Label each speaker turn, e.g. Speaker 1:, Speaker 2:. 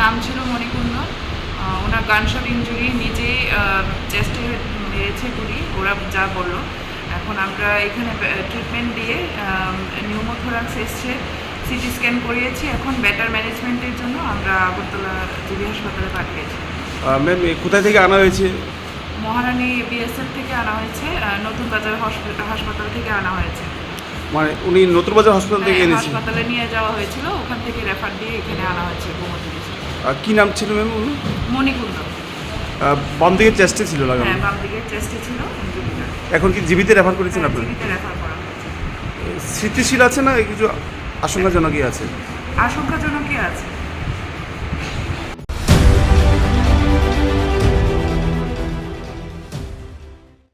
Speaker 1: নাম ছিল মণিকুন্দন। ওনার gunshot injury নিজেই চেস্টে মেরেছে গুলি, ওরা যা বলল। এখন আমরা এখানে ট্রিটমেন্ট দিয়ে নিউমোথোরাক্স এসছে সিটি স্ক্যান করিয়েছি এখন বেটার ম্যানেজমেন্টের জন্য আমরা আগরতলা জিবি হাসপাতালে পাঠিয়েছি।
Speaker 2: ম্যাম কোথায় থেকে আনা হয়েছে?
Speaker 1: মহারানী বিএসএফ থেকে আনা হয়েছে নতুন বাজার হাসপাতাল থেকে আনা হয়েছে।
Speaker 2: মানে উনি নতুন বাজার হসপিটাল থেকে
Speaker 1: হ্যাঁ,
Speaker 2: এনেছেন?
Speaker 1: হাসপাতালে নিয়ে যাওয়া হয়েছিল ওখান থেকে রেফার দিয়ে এখানে আনা হয়েছে
Speaker 2: কি নাম ছিল ম্যাম উনি?
Speaker 1: মণিকুন্দ।
Speaker 2: বাম দিকে চেস্টে ছিল লাগানো
Speaker 1: হ্যাঁ বাম দিকে চেস্টে ছিল
Speaker 2: এখন কি জীবিতে রেফার করেছেন
Speaker 1: হ্যাঁ,
Speaker 2: আপনার?
Speaker 1: জীবিত রেফার
Speaker 2: স্মৃতিশীল আছে না কিছু আশঙ্কাজনকই আছে?
Speaker 1: আশঙ্কাজনকই আছে।